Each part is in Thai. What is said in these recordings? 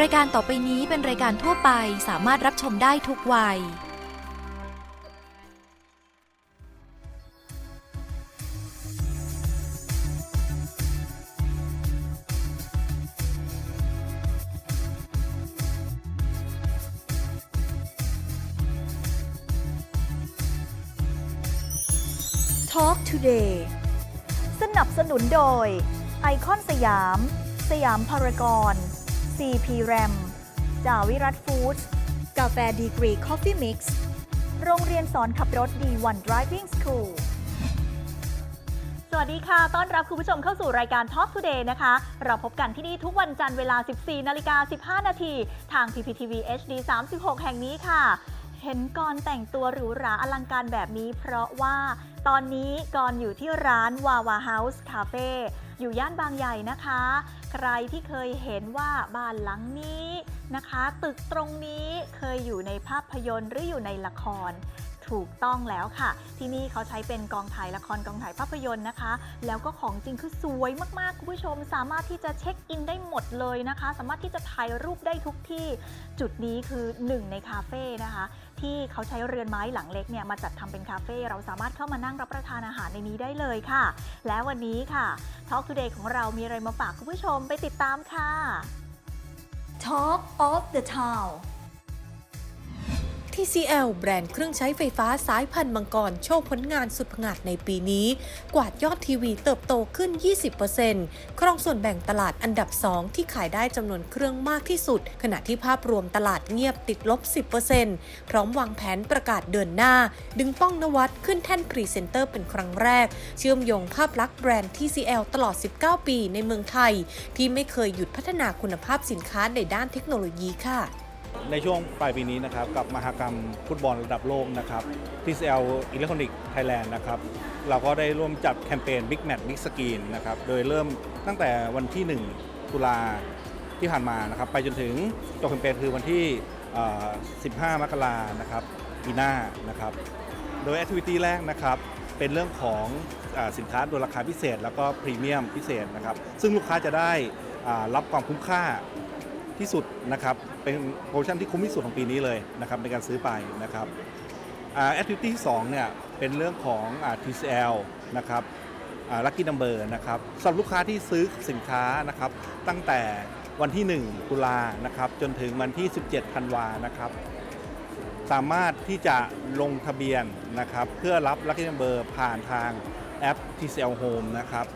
รายการต่อไปนี้เป็นรายการทั่วไปสามารถรับชมได้ทุกวัย Talk Today สนับสนุนโดย ไอคอนสยาม สยามพารากอน CP RAM จาวิรัตฟู้ดกาแฟดีกรีคอฟฟี่มิกซ์ โรงเรียนสอนขับรถ D1 Driving School สวัสดีค่ะ ต้อนรับคุณผู้ชมเข้าสู่รายการ Talk Today นะคะ เราพบกันที่นี่ทุกวันจันทร์เวลา 14นาฬิกา15 นาที ทาง PPTV HD 36 แห่งนี้ค่ะ เห็นกรแต่งตัวหรูหราอลังการแบบนี้ เพราะว่าตอนนี้กรอยู่ที่ร้านวาว อยู่ย่านบางใหญ่นะคะ ใครที่เคยเห็นว่าบ้านหลังนี้นะคะ ตึกตรงนี้เคยอยู่ในภาพยนตร์หรืออยู่ในละครถูกต้องแล้วค่ะ ที่นี่เขาใช้เป็นกองถ่ายละครกองถ่ายภาพยนตร์นะคะ แล้วก็ของจริงคือสวยมากๆคุณผู้ชม สามารถที่จะเช็คอินได้หมดเลยนะคะ สามารถที่จะถ่ายรูปได้ทุกที่ จุดนี้คือหนึ่งในคาเฟ่นะคะ ที่เขาใช้เรือนไม้หลังเล็กเนี่ยมาจัดทำเป็นคาเฟ่เราสามารถเข้ามานั่งรับประทานอาหารในนี้ได้เลยค่ะ และวันนี้ค่ะ Talk Today ของเรามีอะไรมาฝากคุณผู้ชมไปติดตามค่ะ Talk of the Town TCL แบรนด์เครื่องใช้ไฟฟ้าสายพันธุ์มังกร โชว์ผลงานสุดผงาดในปีนี้ กวาดยอดทีวีเติบโตขึ้น 20%ครองส่วนแบ่งตลาดอันดับ 2 ที่ขายได้จำนวนเครื่องมากที่สุด ขณะที่ภาพรวมตลาดเงียบติดลบ 10%พร้อมวางแผนประกาศเดินหน้า ดึงป้องนวัดขึ้นแท่นพรีเซนเตอร์เป็นครั้งแรก เชื่อมโยงภาพลักษณ์แบรนด์ TCL ตลอด 19 ปีในเมืองไทย ที่ไม่เคยหยุดพัฒนาคุณภาพสินค้าในด้านเทคโนโลยีค่ะ ในช่วงปลายปีนี้นะครับกับมหกรรมฟุตบอลระดับโลกนะครับ TCL Electronic Thailand นะครับเราก็ได้ร่วมจัดแคมเปญ Big Match Big Screen นะครับโดยเริ่มตั้งแต่วันที่ 1 ตุลาที่ผ่านมานะครับไปจนถึงจบแคมเปญคือวันที่ 15 มกรานะครับปีหน้านะครับโดยแอคทิวิตี้แรกนะครับเป็นเรื่องของอสินค้าโดยราคาพิเศษ แล้วก็พรีเมียมพิเศษนะครับซึ่งลูกค้าจะได้รับความคุ้มค่า ที่สุดนะครับเป็นโปรโมชั่นที่คุ้มที่สุดของปีนี้เลยนะครับในการซื้อไปนะครับแอคทิวิตี้ที่2เนี่ยเป็นเรื่องของอ่า TCL นะครับลัคกี้นัมเบอร์นะครับสำหรับลูกค้าที่ซื้อสินค้านะครับตั้งแต่วันที่ 1 ตุลานะครับจนถึงวันที่ 17ธันวานะครับสามารถที่จะลงทะเบียนนะครับเพื่อรับ Lucky Number ผ่านทางแอป TCL Home นะครับ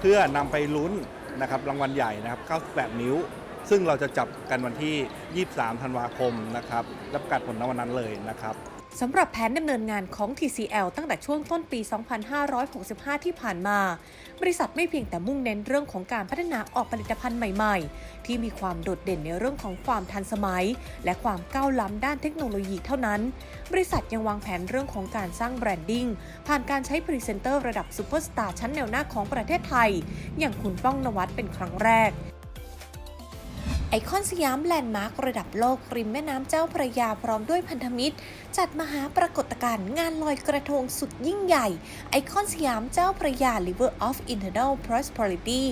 เพื่อนำไปลุ้นนะครับรางวัลใหญ่นะครับ 98 นิ้ว ซึ่งเราจะจับกันวันที่ 23 ธันวาคมนะครับรับประกาศผลณวันนั้นเลยนะครับสำหรับแผนดำเนินงานของ TCL ตั้งแต่ช่วงต้นปี 2565 ที่ผ่านมา บริษัทไม่เพียงแต่มุ่งเน้นเรื่องของการพัฒนาออกผลิตภัณฑ์ใหม่ๆ ที่มีความโดดเด่นในเรื่องของความทันสมัย และความก้าวล้ำด้านเทคโนโลยีเท่านั้น บริษัทยังวางแผนเรื่องของการสร้างแบรนดิ้งผ่านการใช้พรีเซนเตอร์ระดับซูเปอร์สตาร์ชั้นแนวหน้าของประเทศไทย อย่างคุณป้องนวัดเป็นครั้งแรก ไอคอนสยามแลนด์มาร์คระดับโลกริมแม่น้ำเจ้าพระยาพร้อมด้วยพันธมิตร จัดมหาปรากฏการณ์งานลอยกระทงสุดยิ่งใหญ่ ไอคอนสยามเจ้าพระยา River of Internal Prosperity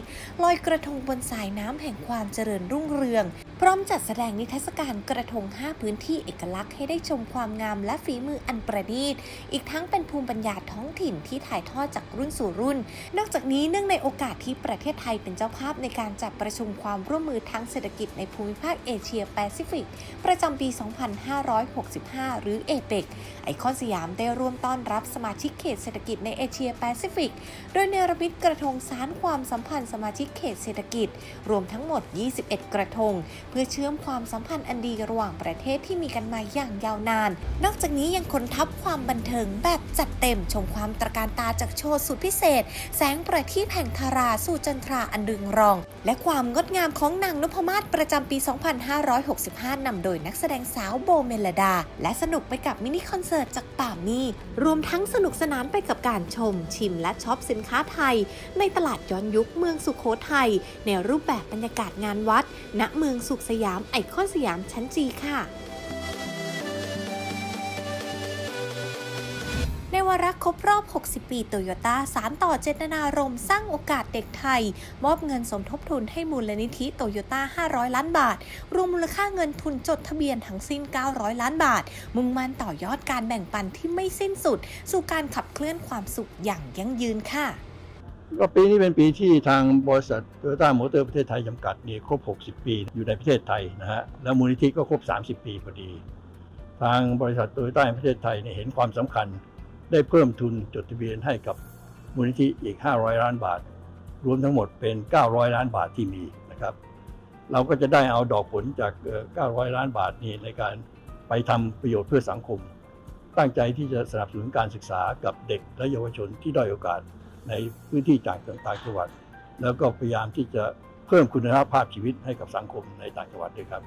ลอยกระทงบนสายน้ำแห่งความเจริญรุ่งเรือง พร้อมจัดแสดงนิทรรศการกระทง 5 พื้นที่เอกลักษณ์ให้ได้ชมความงามและฝีมืออันประณีต อีกทั้งเป็นภูมิปัญญาท้องถิ่นที่ถ่ายทอดจากรุ่นสู่รุ่น นอกจากนี้เนื่องในโอกาสที่ประเทศไทยเป็นเจ้าภาพในการจัดประชุมความร่วมมือทางเศรษฐกิจในภูมิภาคเอเชียแปซิฟิก ประจำปี 2565 หรือเอเปกไอคอนสยามได้ร่วมต้อนรับสมาชิกเขตเศรษฐกิจในเอเชียแปซิฟิก โดยเนรมิตกระทงสารความสัมพันธ์สมาชิกเขตเศรษฐกิจ รวมทั้งหมด 21 กระทง เพื่อเชื่อมความสัมพันธ์อันดีระหว่างประเทศที่มีกันมาอย่างยาวนาน นอกจากนี้ยังคนทับความบันเทิงแบบจัดเต็มชมความตระการตาจากโชว์สุดพิเศษ แสงประทีปแห่งธาราสู่จันทราอันดึงรอง และความงดงามของนางนพมาศประจำปี 2565 นำโดยนักแสดงสาวโบเมลดา และสนุกไปกับมินิคอนเสิร์ตจากป่ามีรวมทั้งสนุกสนานไปกับการชม ชิมและช็อปสินค้าไทย ในตลาดย้อนยุคเมืองสุขโขทัย ในรูปแบบบรรยากาศงานวัด ณ เมืองสุขสยามไอคอนสยามชั้นจีค่ะ ในวาระครบรอบ 60 ปีโตโยต้าสารต่อเจตนารมณ์สร้างโอกาสเด็กไทย มอบเงินสมทบทุนให้มูลนิธิโตโยต้า 500 ล้านบาท รวมมูลค่าเงินทุนจดทะเบียนทั้งสิ้น 900 ล้านบาท มุ่งมั่นต่อยอดการแบ่งปันที่ไม่สิ้นสุด สู่การขับเคลื่อนความสุขอย่างยั่งยืนค่ะก็ปีนี้เป็นปีที่ทางบริษัทโตโยต้ามอเตอร์ประเทศไทยจำกัดนี่ครบ 60 ปีอยู่ในประเทศไทยนะฮะ แล้วมูลนิธิก็ครบ 30 ปีพอดี ทางบริษัทโตโยต้าประเทศไทยเนี่ยเห็นความสำคัญ ได้เพิ่มทุนจดทะเบียนให้กับมูลนิธิอีก 500 ล้านบาท รวมทั้งหมดเป็น 900 ล้านบาทที่มีนะครับ เราก็จะได้เอาดอกผลจาก 900 ล้านบาทนี้ในการไปทำประโยชน์เพื่อสังคม ตั้งใจที่จะสนับสนุนการศึกษากับเด็กและเยาวชนที่ด้อยโอกาสในพื้นที่ต่างต่างจังหวัด แล้วก็พยายามที่จะเพิ่มคุณภาพชีวิตให้กับสังคมในต่างจังหวัดด้วยครับ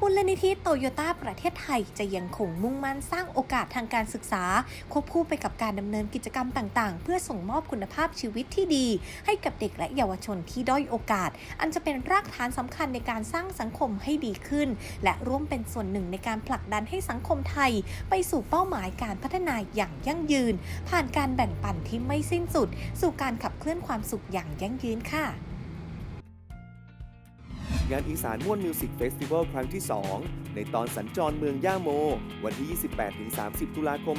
มูลนิธิโตโยต้าประเทศไทยจะยังคงมุ่งมั่นสร้างโอกาสทางการศึกษา ควบคู่ไปกับการดำเนินกิจกรรมต่างๆ เพื่อส่งมอบคุณภาพชีวิตที่ดี ให้กับเด็กและเยาวชนที่ด้อยโอกาส อันจะเป็นรากฐานสำคัญในการสร้างสังคมให้ดีขึ้น และร่วมเป็นส่วนหนึ่งในการผลักดันให้สังคมไทย ไปสู่เป้าหมายการพัฒนาอย่างยั่งยืน ผ่านการแบ่งปันที่ไม่สิ้นสุด สู่การขับเคลื่อนความสุขอย่างยั่งยืนค่ะ งานอีสานม่วนมิวสิกเฟสติวัลครั้งที่ 2 ในตอนสัญจรเมืองย่าโม วันที่ 28-30 ตุลาคม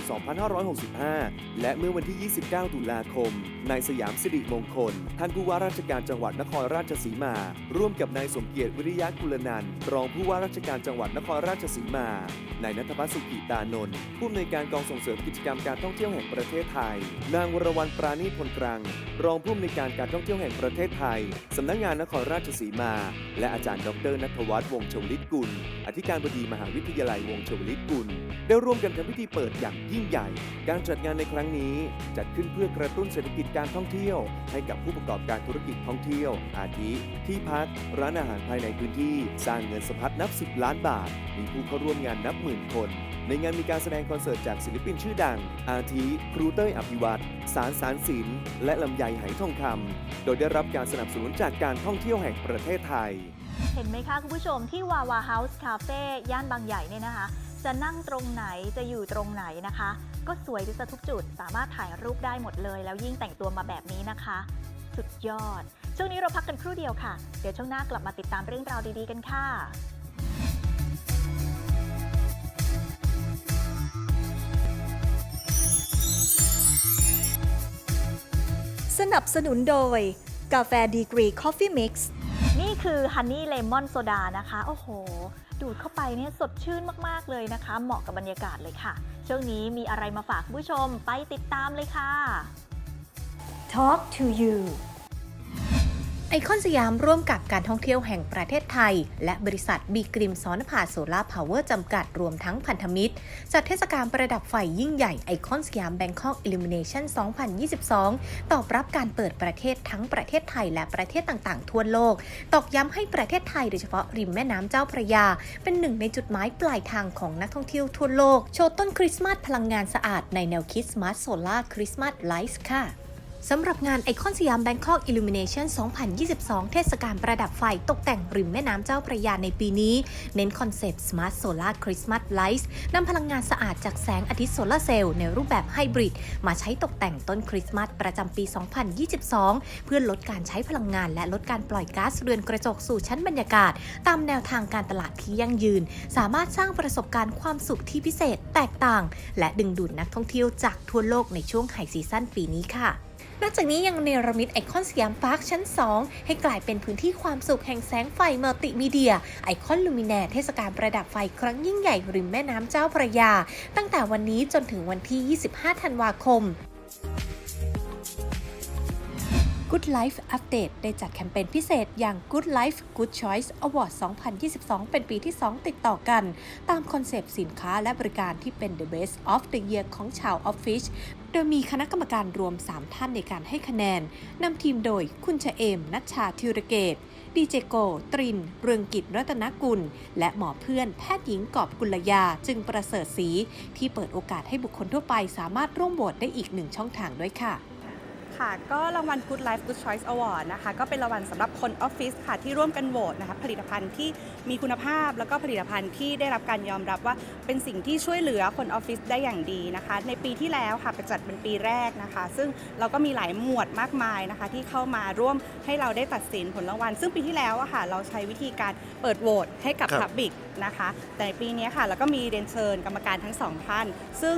2565 และเมื่อวันที่ 29 ตุลาคม นายสยามสิริมงคล ท่านผู้ว่าราชการจังหวัดนครราชสีมา ร่วมกับนายสมเกียรติวิริยะกุลนันท์รองผู้ว่าราชการจังหวัดนครราชสีมานายนัทพัฒน์สุกิตานนท์ผู้อำนวยการกองส่งเสริมกิจกรรมการท่องเที่ยวแห่งประเทศไทย นางวรวรรณปราณีพลกรัง รองผู้อำนวยการการท่องเที่ยวแห่งประเทศไทยสำนักงานนครราชสีมา และอาจารย์ดรนัทวัฒน์วงชวลิตกุลอธิการบดีมหาวิทยาลัยวงชวลิตกุล ได้ร่วมกันทำพิธีเปิดอย่างยิ่งใหญ่ การจัดงานในครั้งนี้ จัดขึ้นเพื่อกระตุ้นเศรษฐกิจการท่องเที่ยว ให้กับผู้ประกอบการธุรกิจท่องเที่ยว อาทิ ที่พัก ร้านอาหารภายในพื้นที่ สร้างเงินสะพัดนับ 10 ล้านบาท มีผู้เข้าร่วมงานนับหมื่นคน ในงานมีการแสดงคอนเสิร์ตจากศิลปินชื่อดัง อาทิครูเต้ยอภิวัตรสารสารศิลป์และลำไยไหทองคำโดยได้รับการสนับสนุนจากการท่องเที่ยวแห่งประเทศไทย เห็นไหมคะคุณผู้ชมที่วาวาเฮาส์คาเฟ่ย่านบางใหญ่เนี่ยนะคะ จะนั่งตรงไหนจะอยู่ตรงไหนนะคะ ก็สวยที่จะทุกจุด สามารถถ่ายรูปได้หมดเลย แล้วยิ่งแต่งตัวมาแบบนี้นะคะ สุดยอด ช่วงนี้เราพักกันครู่เดียวค่ะ เดี๋ยวช่วงหน้ากลับมาติดตามเรื่องราวดีๆกันค่ะสนับสนุนโดย กาแฟดีกรี คอฟฟี่มิกซ์ นี่คือฮันนี่เลมอนโซดานะคะ โอ้โห ดูดเข้าไปเนี่ยสดชื่นมาก ๆ เลยนะคะ เหมาะกับบรรยากาศเลยค่ะ ช่วงนี้มีอะไรมาฝากคุณผู้ชมไปติดตามเลยค่ะ Talk to you ไอคอนสยามร่วมกับการท่องเที่ยวแห่งประเทศไทย และบริษัทบีกริมซอนภาโซลาร์พาวเวอร์จำกัดรวมทั้งพันธมิตร จัดเทศกาลประดับไฟยิ่งใหญ่ไอคอนสยามแบงคอกอิลูมิเนชัน2022 ตอบรับการเปิดประเทศทั้งประเทศไทยและประเทศต่างๆ ทั่วโลก ตอกย้ำให้ประเทศไทยโดยเฉพาะริมแม่น้ำเจ้าพระยา เป็นหนึ่งในจุดหมายปลายทางของนักท่องเที่ยวทั่วโลก โชว์ต้นคริสต์มาสพลังงานสะอาดในแนวคิด Smart Solar Christmas Lights ค่ะ สำหรับงานไอคอนสยามแบงคอกอิลูมิเนชัน2022 เทศกาลประดับไฟตกแต่งริมแม่น้ำเจ้าพระยาในปีนี้ เน้นคอนเซปต์ Smart Solar Christmas Lights นำพลังงานสะอาดจากแสงอาทิตย์โซลาร์เซลล์ในรูปแบบไฮบริด มาใช้ตกแต่งต้นคริสต์มาสประจำปี 2022 เพื่อลดการใช้พลังงานและลดการปล่อยก๊าซเรือนกระจกสู่ชั้นบรรยากาศ ตามแนวทางการตลาดที่ยั่งยืน สามารถสร้างประสบการณ์ความสุขที่พิเศษแตกต่าง และดึงดูดนักท่องเที่ยวจากทั่วโลกในช่วงไฮซีซั่นปีนี้ค่ะ นอกจากนี้ยังเนรมิตไอคอนสยามพาร์คชั้น 2 ให้กลายเป็นพื้นที่ความสุขแห่งแสงไฟมัลติมีเดีย ไอคอนลูมิแนร์เทศกาลประดับไฟครั้งยิ่งใหญ่ริมแม่น้ำเจ้าพระยา ตั้งแต่วันนี้จนถึงวันที่ 25 ธันวาคม Good Life Update ได้จัดแคมเปญพิเศษอย่าง Good Life Good Choice Award 2022 เป็นปีที่ 2 ติดต่อกัน ตามคอนเซปต์สินค้าและบริการที่เป็น The Best of the Year ของชาวออฟฟิศ ดยมีคณะกรรมการรวม 3 ท่านในการให้คะแนน นำทีมโดยคุณชะเอม นัชชาธิรเกต ดีเจโก ตริน เรืองกิจรัตนกุล และหมอเพื่อนแพทย์หญิงกอบกุลยาจึงประเสริฐศรีที่เปิดโอกาสให้บุคคลทั่วไปสามารถร่วมโหวตได้อีกหนึ่งช่องทางด้วยค่ะ ค่ะ ก็รางวัล Good Life Good Choice Award นะคะ ก็เป็นรางวัลสำหรับคนออฟฟิศค่ะ ที่ร่วมกันโหวตนะคะผลิตภัณฑ์ที่มีคุณภาพแล้วก็ผลิตภัณฑ์ที่ได้รับการยอมรับว่าเป็นสิ่งที่ช่วยเหลือคนออฟฟิศได้อย่างดีนะคะ ในปีที่แล้วค่ะไปจัดเป็นปีแรกนะคะ ซึ่งเราก็มีหลายหมวดมากมายนะคะ ที่เข้ามาร่วมให้เราได้ตัดสินผลรางวัล ซึ่งปีที่แล้วอะค่ะเราใช้วิธีการเปิดโหวตให้กับครับ Public นะคะ แต่ในปีนี้ค่ะเราก็มีเรียนเชิญกรรมการทั้งสองท่าน ซึ่ง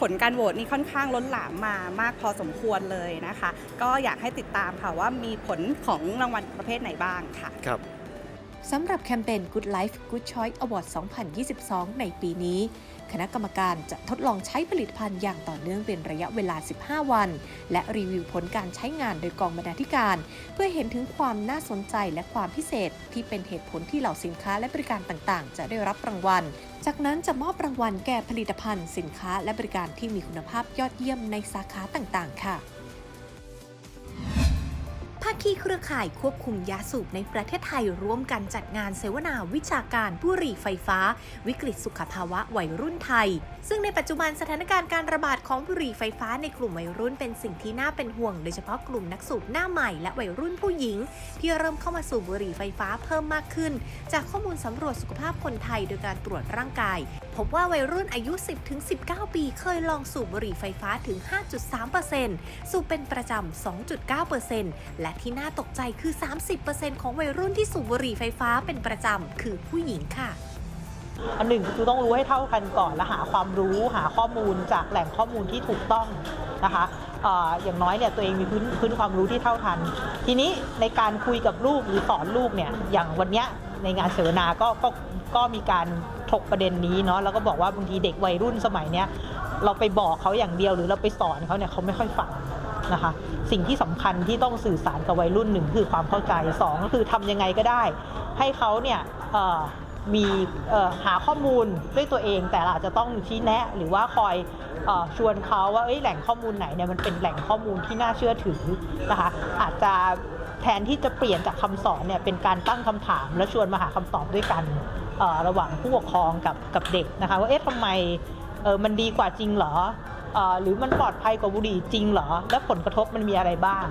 ผลการโหวตนี่ค่อนข้างล้นหลามมามากพอสมควรเลยนะคะ ก็อยากให้ติดตามค่ะว่ามีผลของรางวัลประเภทไหนบ้างค่ะ ครับ สำหรับแคมเปญ Good Life Good Choice Award 2022 ในปีนี้ คณะกรรมการจะทดลองใช้ผลิตภัณฑ์อย่างต่อเนื่องเป็นระยะเวลา 15 วัน และรีวิวผลการใช้งานโดยกองบรรณาธิการ เพื่อเห็นถึงความน่าสนใจและความพิเศษ ที่เป็นเหตุผลที่เหล่าสินค้าและบริการต่างๆ จะได้รับรางวัล จากนั้นจะมอบรางวัลแก่ผลิตภัณฑ์ สินค้าและบริการที่มีคุณภาพยอดเยี่ยมในสาขาต่างๆ ค่ะ ภาคีเครือข่ายควบคุมยาสูบในประเทศไทยร่วมกันจัดงานเสวนาวิชาการบุหรี่ไฟฟ้า วิกฤตสุขภาวะวัยรุ่นไทย ซึ่งในปัจจุบันสถานการณ์การระบาดของบุหรี่ไฟฟ้าในกลุ่มวัยรุ่นเป็นสิ่งที่น่าเป็นห่วง โดยเฉพาะกลุ่มนักสูบหน้าใหม่และวัยรุ่นผู้หญิง ที่เริ่มเข้ามาสูบบุหรี่ไฟฟ้าเพิ่มมากขึ้น จากข้อมูลสำรวจสุขภาพคนไทยโดยการตรวจร่างกาย พบว่าวัยรุ่นอายุ 10-19 ปี เคยลองสูบบุหรี่ไฟฟ้าถึง 5.3%สูบเป็นประจำ 2.9%และที่น่าตกใจคือ 30%ของวัยรุ่นที่สูบบุหรี่ไฟฟ้าเป็นประจำ คือผู้หญิงค่ะอันหนึ่งคือต้องรู้ให้เท่ากันก่อนและหาความรู้หาข้อมูลจากแหล่งข้อมูลที่ถูกต้องนะคะอออย่างน้อยเนี่ยตัวเองมีพื้นพื้นความรู้ที่เท่าทัน ทีนี้ในการคุยกับลูกหรือสอนลูกเนี่ยอย่างวันเนี้ย ในงานเสวนาก็ก็ก็มีการถกประเด็นนี้เนาะแล้วก็บอกว่าบางทีเด็กวัยรุ่นสมัยเนี้ยเราไปบอกเขาอย่างเดียวหรือเราไปสอนเขาเนี่ยเขาไม่ค่อยฟังนะคะสิ่งที่สำคัญที่ต้องสื่อสารกับวัยรุ่นหนึ่งคือความเข้าใจสองก็คือทำยังไงก็ได้ ให้เขาเนี่ยมีหาข้อมูลด้วยตัวเอง แต่อาจจะต้องชี้แนะหรือว่าคอยอชวนเขาว่าแหล่งข้อมูลไหนเนี่ยมันเป็นแหล่งข้อมูลที่น่าเชื่อถือนะคะอาจจะ แทนที่จะเปลี่ยนจากคำสอนเนี่ยเป็นการตั้งคำถาม แล้วชวนมาหาคำตอบด้วยกันระหว่างผู้ปกครองกับกับเด็กนะคะว่าเอ๊ะทำไมเออมันดีกว่าจริงเหรออหรือมันปลอดภัยกว่าบุหรี่จริงเหรอ แล้วผลกระทบมันมีอะไรบ้าง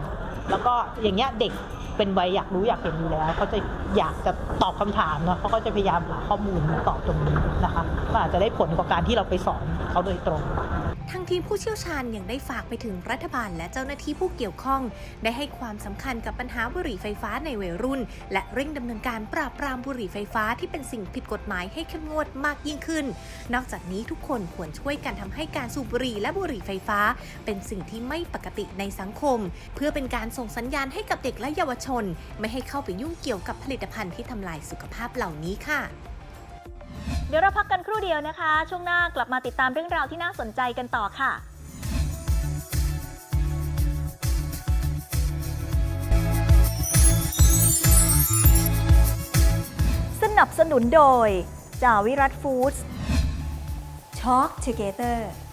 แล้วก็อย่างเงี้ยเด็กเป็นวัยอยากรู้อยากเห็นอยู่แล้วเขาจะอยากจะตอบคำถามเนาะเขาก็จะพยายามหาข้อมูลมาตอบตรงนี้นะคะก็อาจจะได้ผลกว่าการที่เราไปสอนเขาโดยตรง ทางทีมผู้เชี่ยวชาญยังได้ฝากไปถึงรัฐบาลและเจ้าหน้าที่ผู้เกี่ยวข้อง ได้ให้ความสำคัญกับปัญหาบุหรี่ไฟฟ้าในวัยรุ่น และเร่งดำเนินการปราบปรามบุหรี่ไฟฟ้าที่เป็นสิ่งผิดกฎหมายให้เข้มงวดมากยิ่งขึ้น นอกจากนี้ทุกคนควรช่วยกันทำให้การสูบบุหรี่และบุหรี่ไฟฟ้า เป็นสิ่งที่ไม่ปกติในสังคม เพื่อเป็นการส่งสัญญาณให้กับเด็กและเยาวชน ไม่ให้เข้าไปยุ่งเกี่ยวกับผลิตภัณฑ์ที่ทำลายสุขภาพเหล่านี้ค่ะ ดี๋ยวเราพักกันครู่เดียวนะคะ ช่วงหน้ากลับมาติดตามเรื่องราวที่น่าสนใจกันต่อค่ะสนับสนุนโดย จาวิรัตฟู้ดส์ Talk Together อ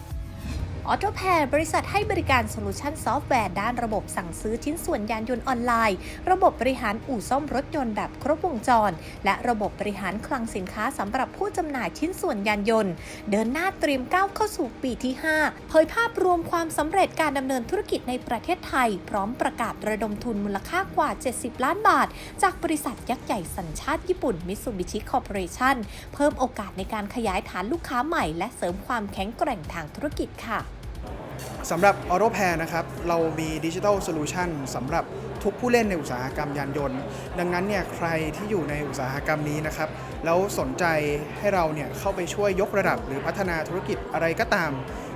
อโตแพร์บริษัทให้บริการโซลูชันซอฟต์แวร์ด้านระบบสั่งซื้อชิ้นส่วนยานยนต์ออนไลน์ ระบบบริหารอู่ซ่อมรถยนต์แบบครบวงจร และระบบบริหารคลังสินค้าสำหรับผู้จำหน่ายชิ้นส่วนยานยนต์ เดินหน้าเตรียมก้าวเข้าสู่ปีที่ 5 เผยภาพรวมความสำเร็จการดำเนินธุรกิจในประเทศไทย พร้อมประกาศระดมทุนมูลค่ากว่า 70 ล้านบาท จากบริษัทยักษ์ใหญ่สัญชาติญี่ปุ่นมิ t ซูบิชิคอร์ปอเรชั่นเพิ่มโอกาสในการขยายฐานลูกค้าใหม่ และเสริมความแข็งแกร่งทางธุรกิจค่ะ สำหรับ a u t o p a i r นะครับ เรามีดิจิทัลโซลูชันสำหรับทุกผู้เล่นในอุตสาหกรรมยานยนต์ ดังนั้นเนี่ยใครที่อยู่ในอุตสาหกรรมนี้นะครับ แล้วสนใจให้เราเนี่ยเข้าไปช่วยยกระดับ หรือพัฒนาธุรกิจอะไรก็ตาม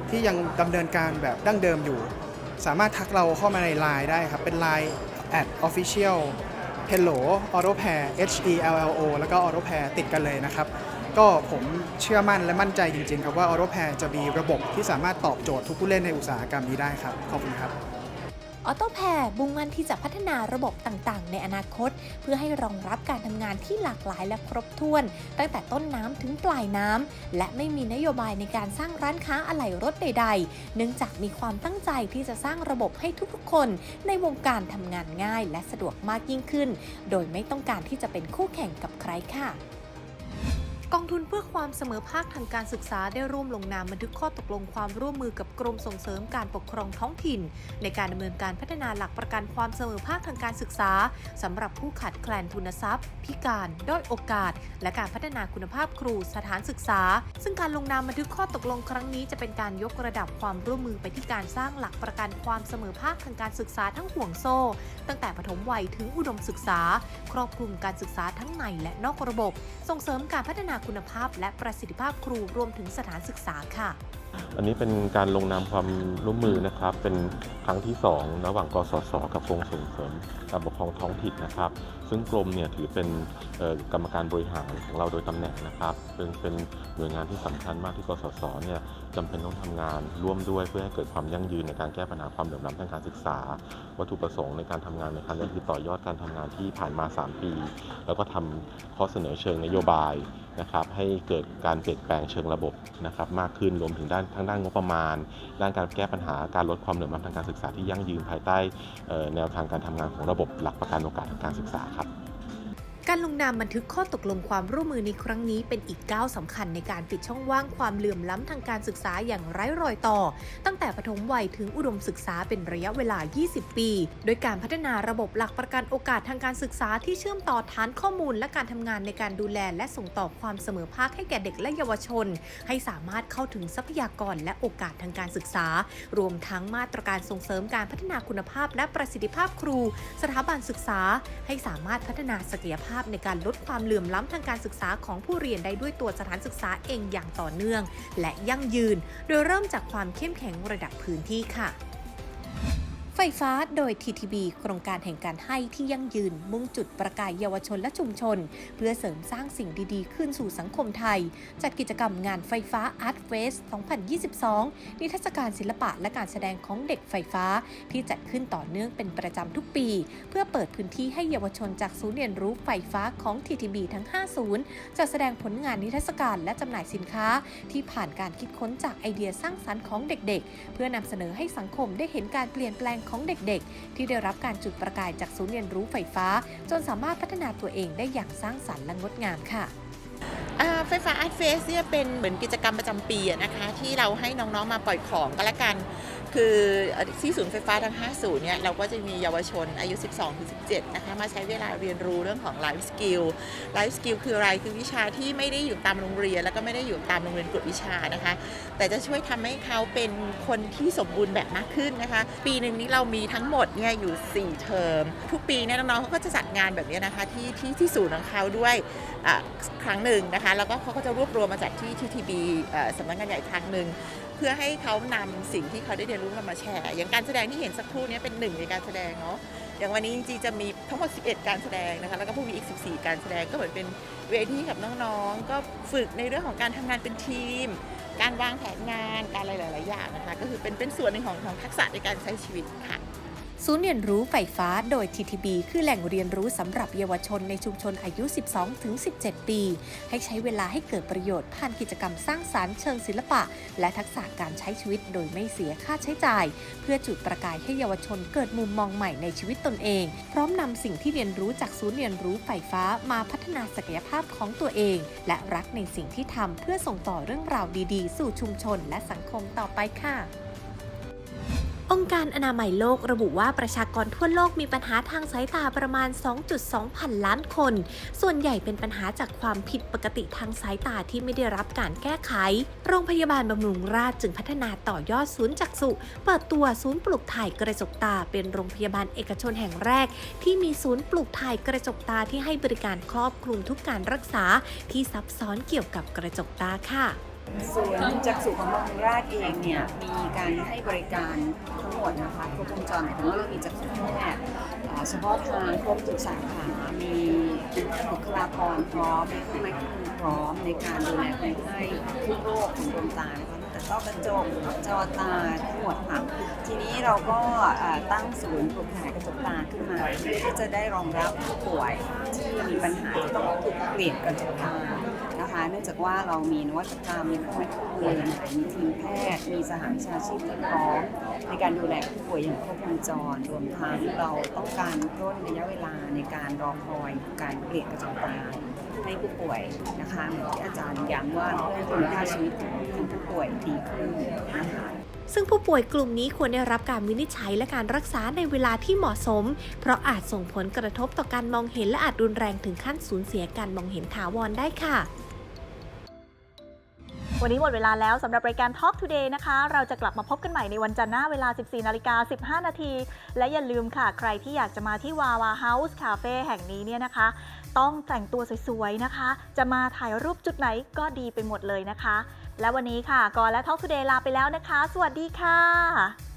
ที่ยังดำเนินการแบบดั้งเดิมอยู่ สามารถทักเราเข้ามาใน Line ได้ครับ เป็น Line at official hello auto pair h e l l o แล้วก็ auto pair ติดกันเลยนะครับ ก็ผมเชื่อมั่นและมั่นใจจริงๆ ครับว่า Auto Pair จะมีระบบที่สามารถตอบโจทย์ทุกผู้เล่นในอุตสาหกรรมนี้ได้ครับ ขอบคุณครับ ออโตแพร์มุ่งมั่นที่จะพัฒนาระบบต่างๆ ในอนาคต เพื่อให้รองรับการทำงานที่หลากหลายและครบถ้วน ตั้งแต่ต้นน้ำถึงปลายน้ำ และไม่มีนโยบายในการสร้างร้านค้าอะไหล่รถใด ๆ เนื่องจากมีความตั้งใจที่จะสร้างระบบให้ทุกๆ คน ในวงการทำงานง่าย และสะดวกมากยิ่งขึ้น โดยไม่ต้องการที่จะเป็นคู่แข่งกับใครค่ะ กองทุนเพื่อความเสมอภาคทางการศึกษาได้ร่วมลงนามบันทึกข้อตกลงความร่วมมือกับกรมส่งเสริมการปกครองท้องถิ่น ในการดำเนินการพัฒนาหลักประกันความเสมอภาคทางการศึกษาสำหรับผู้ขาดแคลนทุนทรัพย์ พิการด้อยโอกาส และการพัฒนาคุณภาพครูสถานศึกษา ซึ่งการลงนามบันทึกข้อตกลงครั้งนี้จะเป็นการยกระดับความร่วมมือไปที่การสร้างหลักประกันความเสมอภาคทางการศึกษาทั้งห่วงโซ่ ตั้งแต่ปฐมวัยถึงอุดมศึกษา ครอบคลุมการศึกษาทั้งในและนอกระบบ ส่งเสริมการพัฒนาคุณภาพและประสิทธิภาพครูรวมถึงสถานศึกษาค่ะอันนี้เป็นการลงนามความร่วมมือนะครับ เป็นครั้งที่ 2 ระหว่างกสศกับกรมส่งเสริมการปกครองท้องถิ่นนะครับ ซึ่งกรมเนี่ยถือเป็นกรรมการบริหารของเราโดยตำแหน่งนะครับ เป็นเป็นหน่วยงานที่สำคัญมากที่กสศเนี่ยจำเป็นต้องทำงานร่วมด้วยเพื่อให้เกิดความยั่งยืนในการแก้ปัญหาความเหลื่อมล้ำทางการศึกษา วัตถุประสงค์ในการทำงานในครั้งนี้คือต่อยอดการทำงานที่ผ่านมา 3 ปี แล้วก็ทำข้อเสนอเชิงนโยบายนะครับให้เกิดการเปลี่ยนแปลงเชิงระบบนะครับมากขึ้นรวมถึงด้านทั้งด้านงบประมาณ ด้านการแก้ปัญหาการลดความเหลื่อมล้ำทางการศึกษาที่ยั่งยืนภายใต้แนวทางการทำงานของระบบหลักประกันโอกาสทางการศึกษาครับ การลงนามบันทึกข้อตกลงความร่วมมือในครั้งนี้เป็นอีกก้าวสำคัญในการปิดช่องว่างความเหลื่อมล้ำทางการศึกษาอย่างไร้รอยต่อ ตั้งแต่ปฐมวัยถึงอุดมศึกษาเป็นระยะเวลา 20 ปี โดยการพัฒนาระบบหลักประกันโอกาสทางการศึกษาที่เชื่อมต่อฐานข้อมูล และการทำงานในการดูแลและส่งต่อความเสมอภาคให้แก่เด็กและเยาวชน ให้สามารถเข้าถึงทรัพยากรและโอกาสทางการศึกษา รวมทั้งมาตรการส่งเสริมการพัฒนาคุณภาพ และประสิทธิภาพครู สถาบันศึกษา ให้สามารถพัฒนาศักยภาพในการลดความเหลื่อมล้ำทางการศึกษาของผู้เรียนได้ด้วยตัวสถานศึกษาเองอย่างต่อเนื่อง และยั่งยืน โดยเริ่มจากความเข้มแข็งระดับพื้นที่ค่ะ ไฟฟ้าโดย TTB โครงการแห่งการให้ที่ยั่งยืน มุ่งจุดประกายเยาวชนและชุมชน เพื่อเสริมสร้างสิ่งดีๆ ขึ้นสู่สังคมไทย จัดกิจกรรมงานไฟฟ้า Art Fest 2022 นิทรรศการศิลปะและการแสดงของเด็กไฟฟ้า ที่จัดขึ้นต่อเนื่องเป็นประจำทุกปี เพื่อเปิดพื้นที่ให้เยาวชนจากศูนย์เรียนรู้ไฟฟ้าของ TTB ทั้ง 5 ศูนย์จะแสดงผลงานนิทรรศการและจำหน่ายสินค้า ที่ผ่านการคิดค้นจากไอเดียสร้างสรรค์ของเด็ก ๆ เพื่อนำเสนอให้สังคมได้เห็นการเปลี่ยนแปลงของเด็กๆ ที่ได้รับการจุดประกายจากศูนย์เรียนรู้ไฟฟ้า จนสามารถพัฒนาตัวเองได้อย่างสร้างสรรค์และงดงามค่ะไฟฟ้าอาร์ตเฟสเนี่ยเป็นเหมือนกิจกรรมประจำปีนะคะ ที่เราให้น้องๆมาปล่อยของก็แล้วกัน คือที่ศูนย์ไฟฟ้าทั้ง 5 ศูนย์เนี่ยเราก็จะมีเยาวชนอายุ 12-17 นะคะ มาใช้เวลาเรียนรู้เรื่องของไลฟ์สกิลไลฟ์สกิลคืออะไรคือวิชาที่ไม่ได้อยู่ตามโรงเรียน แล้วก็ไม่ได้อยู่ตามโรงเรียนกฎวิชานะคะ แต่จะช่วยทำให้เขาเป็นคนที่สมบูรณ์แบบมากขึ้นนะคะ ปีหนึ่งนี้เรามีทั้งหมดเนี่ยอยู่ 4 เทอม ทุกปีเนี่ยน้องๆเขาก็จะจัดงานแบบนี้นะคะที่ที่ที่ศูนย์ของเขาด้วยครั้งหนึ่งนะคะ แล้วก็เขาก็จะรวบรวมมาจากที่ TTB สำนักงานใหญ่ครั้งหนึ่ง เพื่อให้เขานำสิ่งที่เขาได้เรียนรู้มามาแชร์ อย่างการแสดงที่เห็นสักครู่นี้เป็นหนึ่งในการแสดงเนาะอย่างวันนี้จริงๆจะมีทั้งหมด 11 การแสดงนะคะแล้วก็พรุ่งนี้อีก 14 การแสดงก็เหมือนเป็นเวทีกับน้องๆ ก็ฝึกในเรื่องของการทำงานเป็นทีม การวางแผนงานการอะไรหลายๆอย่างนะคะก็คือเป็นเป็นส่วนหนึ่งของของทักษะในการใช้ชีวิตค่ะ ศูนย์เรียนรู้ไฟฟ้าโดย TTB คือแหล่งเรียนรู้สำหรับเยาวชนในชุมชนอายุ 12-17 ปี ให้ใช้เวลาให้เกิดประโยชน์ผ่านกิจกรรมสร้างสารรค์เชิงศิลปะ และทักษะการใช้ชีวิตโดยไม่เสียค่าใช้จ่าย เพื่อจุดประกายให้เยาวชนเกิดมุมมองใหม่ในชีวิตตนเอง พร้อมนำสิ่งที่เรียนรู้จากศูนย์เรียนรู้ไฟฟ้ามาพัฒนาศักยภาพของตัวเอง และรักในสิ่งที่ทำเพื่อส่งต่อเรื่องราวดีๆ สู่ชุมชน และสังคมต่อไปค่ะ องค์การอนามัยโลกระบุว่าประชากรทั่วโลกมีปัญหาทางสายตาประมาณ 2.2 พันล้านคน ส่วนใหญ่เป็นปัญหาจากความผิดปกติทางสายตาที่ไม่ได้รับการแก้ไข โรงพยาบาลบำรุงราษฎร์จึงพัฒนาต่อยอดศูนย์จักษุเปิดตัวศูนย์ปลูกถ่ายกระจกตา เป็นโรงพยาบาลเอกชนแห่งแรก ที่มีศูนย์ปลูกถ่ายกระจกตาที่ให้บริการครอบคลุมทุกการรักษาที่ซับซ้อนเกี่ยวกับกระจกตาค่ะ ศูนย์จักษุของบำรุงราษฎร์เองเนี่ยมีการให้บริการทั้งหมดนะคะครบวงจรหมายถึงว่าเรามีจักษุแพทย์อ่เฉพาะทางครบทุกสาขา มีบุคลากรพร้อมมีเครื่องไม้เครื่องมือพร้อมในการดูแลคนไข้ทุกโรคของดวงตานะคะตั้งแต่ต้อกระจกจอตาทั้งหมดค่ะทีนี้เราก็ตั้งศูนย์ปลูกถ่ายกระจกตาขึ้นมาเพื่อที่จะได้รองรับผู้ป่วยที่มีปัญหาที่ต้องถูกเปลี่ยนกระจกตา เนื่องจากว่าเรามีนวัตกรรมมีเครื่องไม้เครื่องมือมีทีมแพทย์ มีสหวิชาชีพที่พร้อมในการดูแลผู้ป่วยอย่างครบวงจร รวมทั้งเราต้องการร่นระยะเวลาในการรอคอยการเปลี่ยนกระจกตาให้ผู้ป่วยนะคะเหมือนที่อาจารย์ย้ำว่าเพื่อให้คุณภาพชีวิตของผู้ป่วยดีขึ้นนะคะซึ่งผู้ป่วยกลุ่มนี้ควรได้รับการวินิจฉัยและการรักษาในเวลาที่เหมาะสม เพราะอาจส่งผลกระทบต่อการมองเห็นและอาจรุนแรงถึงขั้นสูญเสียการมองเห็นถาวรได้ค่ะ วันนี้หมดเวลาแล้วสำหรับรายการ Talk Today นะคะ เราจะกลับมาพบกันใหม่ในวันจันทร์หน้าเวลา 14นาฬิกา15 นาที และอย่าลืมค่ะ ใครที่อยากจะมาที่วาวาเฮาส์คาเฟ่แห่งนี้เนี่ยนะคะ ต้องแต่งตัวสวยๆนะคะ จะมาถ่ายรูปจุดไหนก็ดีไปหมดเลยนะคะ และวันนี้ค่ะกอและ Talk Today ลาไปแล้วนะคะ สวัสดีค่ะ